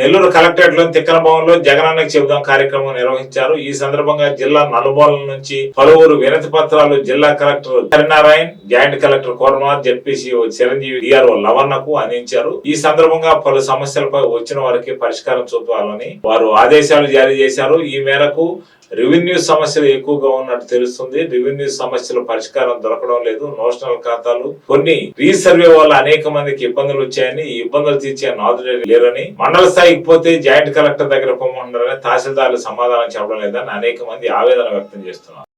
నెల్లూరు కలెక్టరేట్లోని తిక్కన భవన్లో జగనన్నకు చెబుదాం కార్యక్రమం నిర్వహించారు. ఈ సందర్భంగా జిల్లా నలుమూలల నుంచి పలువురు వినతి పత్రాలు జిల్లా collector Harinarayan joint collector కోరమార్ ZPC Chiranjeevi DRO లవన్నకు అందించారు. ఈ సందర్భంగా పలు సమస్యలపై వచ్చిన వారికి పరిష్కారం చూపాలని వారు ఆదేశాలు జారీ చేశారు. ఈ మేరకు రెవెన్యూ సమస్యలు ఎక్కువగా ఉన్నట్టు తెలుస్తుంది. రెవెన్యూ సమస్యల పరిష్కారం దొరకడం లేదు. నోషనల్ ఖాతాలు కొన్ని రీసర్వే వల్ల అనేక మందికి ఇబ్బందులు వచ్చాయని ఈ ఇబ్బందులు తీర్చే నాదులే లేరని మండల స్థాయికి పోతే జాయింట్ కలెక్టర్ దగ్గర పొమ్మంటారని తహసీల్దార్లు సమాధానం చెప్పడం లేదని అనేక మంది ఆవేదన వ్యక్తం చేస్తున్నారు.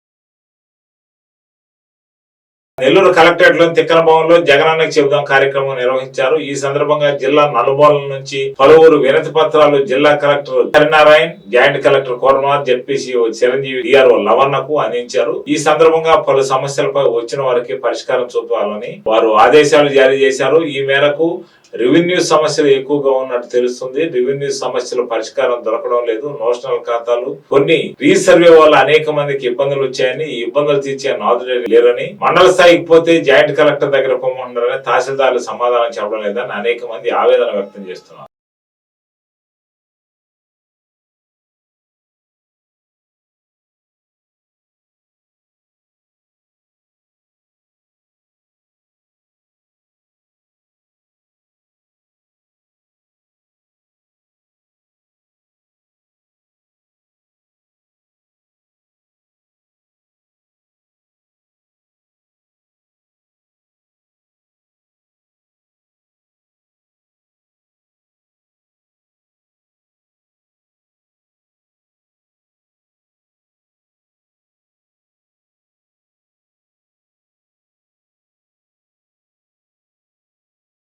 నెల్లూరు కలెక్టరేట్ తిక్కల భవన్లో జగనన్నకు చెబుదాం కార్యక్రమం నిర్వహించారు. ఈ సందర్భంగా జిల్లా నలుమూలల నుంచి పలువురు వినతి పత్రాలు జిల్లా collector Harinarayan joint collector కోరమార్ ZPCO Chiranjeevi DRO లవన్నకు అందించారు. ఈ సందర్భంగా పలు సమస్యలపై వచ్చిన వారికి పరిష్కారం చూపాలని వారు ఆదేశాలు జారీ చేశారు. ఈ మేరకు రెవెన్యూ సమస్యలు ఎక్కువగా ఉన్నట్టు తెలుస్తుంది. రెవెన్యూ సమస్యల పరిష్కారం దొరకడం లేదు. నోషనల్ ఖాతాలు కొన్ని రీసర్వే వల్ల అనేక మందికి ఇబ్బందులు వచ్చాయని ఈ ఇబ్బందులు తీర్చే నాదులే లేరని మండల స్థాయికి పోతే జాయింట్ కలెక్టర్ దగ్గర పొమ్మంటారని తహసీల్దార్లు సమాధానం చెప్పడం లేదని అనేక మంది ఆవేదన వ్యక్తం చేస్తున్నారు.